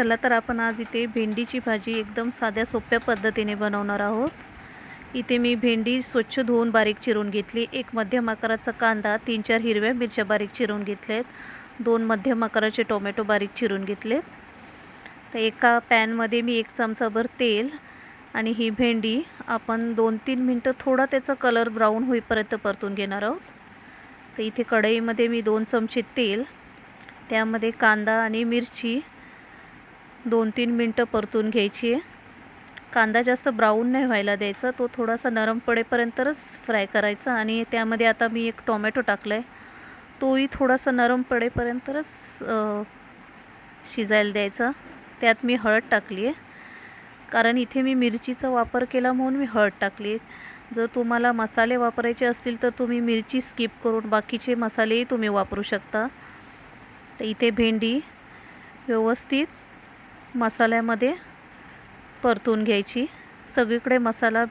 चला तर आपण आज इथे भेंडीची भाजी एकदम साध्या सोप्या पद्धतीने बनवणार आहोत. इथे मी भेंडी स्वच्छ धुवून बारीक चिरून घेतली. एक मध्यम आकाराचा कांदा तीन चार हिरव्या मिरच्या बारीक चिरून घेतल्यात दोन मध्यम आकाराचे टोमॅटो बारीक चिरून घेतलेत. तर एका पॅनमध्ये मी एक चमचाभर तेल आणि ही भेंडी आपण दोन तीन मिनटं थोडा त्याचा कलर ब्राऊन होईपर्यंत परतून घेणार आहोत. तर इथे कढईमध्ये मी दोन चमचे तेल त्यामध्ये कांदा आणि मिरची दोन तीन मिनटं परतून घ्यायची आहे. कांदा जास्त ब्राऊन नाही व्हायला द्यायचा. तो थोडासा नरम पडेपर्यंतच फ्राय करायचा आणि त्यामध्ये आता मी एक टोमॅटो टाकला आहे तोही थोडासा नरम पडेपर्यंतच शिजायला द्यायचा. त्यात मी हळद टाकली आहे. कारण इथे मी मिरचीचा वापर केला म्हणून मी हळद टाकली आहे. जर तुम्हाला मसाले वापरायचे असतील तर तुम्ही मिरची स्किप करून बाकीचे मसालेही तुम्ही वापरू शकता. तर इथे भेंडी व्यवस्थित मसाल्यामध्ये परतून घ्यायची. सगळीकडे मसाला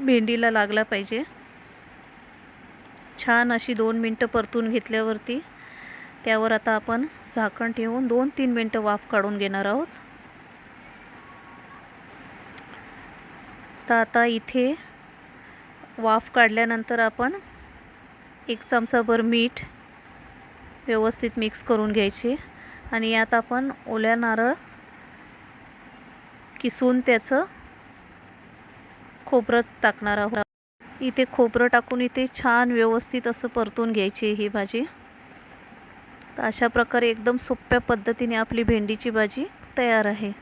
भेंडीला लागला पाहिजे. छान अशी दोन मिनटं परतून घेतल्यावरती त्यावर आता आपण झाकण ठेवून दोन तीन मिनटं वाफ काढून घेणार आहोत. तर आता इथे वाफ काढल्यानंतर आपण एक चमचाभर मीठ व्यवस्थित मिक्स करून घ्यायचे. आणि यात आपण ओल्या नारळ किसून त्याचं खोबरं टाकणार आहोत. इथे खोबरं टाकून इथे छान व्यवस्थित असं परतून घ्यायची ही भाजी. तर अशा प्रकारे एकदम सोप्या पद्धतीने आपली भेंडीची भाजी तयार आहे.